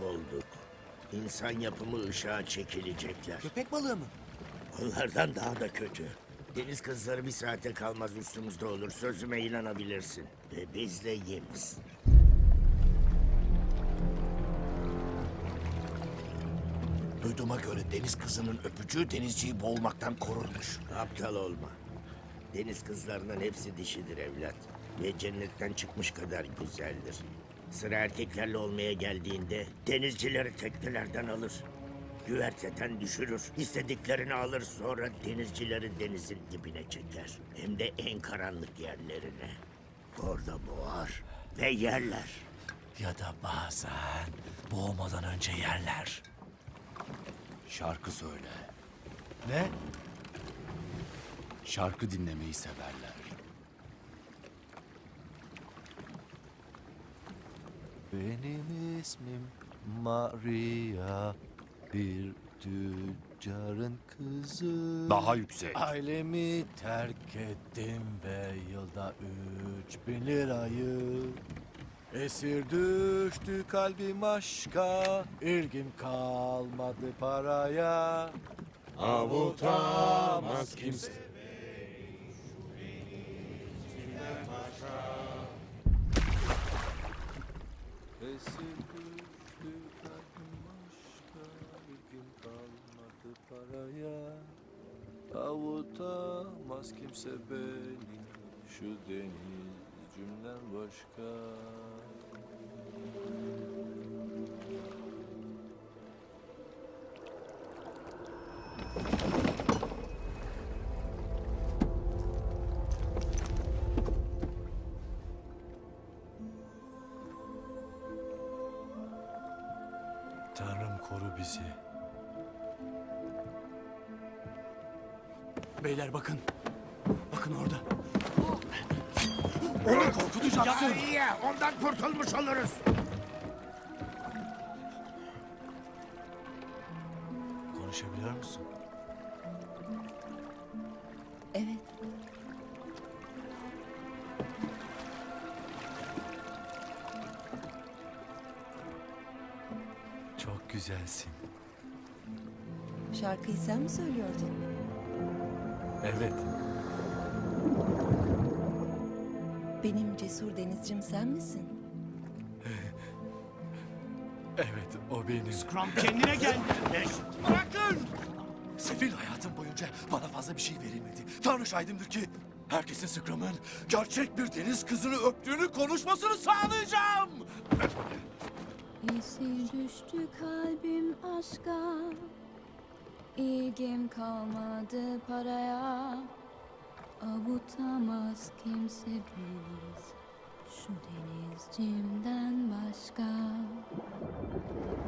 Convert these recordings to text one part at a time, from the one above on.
bulduk. İnsan yapımı ışığa çekilecekler. Köpek balığı mı? Onlardan daha da kötü. Deniz kızları bir saate kalmaz üstümüzde olur. Sözüme inanabilirsin. Ve biz de yemiz. Duyduğuma göre deniz kızının öpücüğü denizciyi boğulmaktan korurmuş. Aptal olma. Deniz kızlarının hepsi dişidir evlat. Ve cennetten çıkmış kadar güzeldir. Sıra erkeklerle olmaya geldiğinde denizcileri teknelerden alır. Güverteden düşürür. istediklerini alır sonra denizcileri denizin dibine çeker. Hem de en karanlık yerlerine. Orada boğar ve yerler. Ya da bazen boğmadan önce yerler. Şarkı söyle. Ne? Şarkı dinlemeyi severler. Benim ismim Maria. Bir tüccarın kızı. Daha yüksek. Ailemi terk ettim ve yılda üç bin lirayı. Esir düştü kalbim aşka. İlgim kalmadı paraya. Avutamaz kimse Avutamaz kimse beni şu deniz cümlen başka Tanrım koru bizi. Beyler bakın. Bakın orada. Onu korkutacaksın. iyi ondan kurtulmuş oluruz. Konuşabiliyor musun? Evet. Çok güzelsin. Şarkıyı sen mi söylüyordun? Evet. Benim cesur denizcim sen misin? Evet o benim. Scrum kendine gel. Bırakın! Sefil hayatım boyunca bana fazla bir şey verilmedi. Tanrı şahidimdir ki herkesin Scrum'ın gerçek bir deniz kızını öptüğünü konuşmasını sağlayacağım. Esir düştü kalbim aşka İlgim kalmadı paraya. Avutamaz kimse beni. Şu denizcimden başka.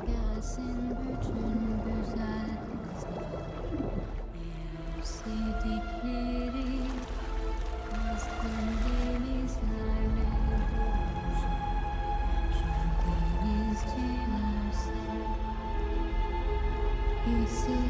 Gelsin bütün güzel kızlar. Eğer sevdikleri Kızgın denizlerle buluşur. Şu denizcimden başka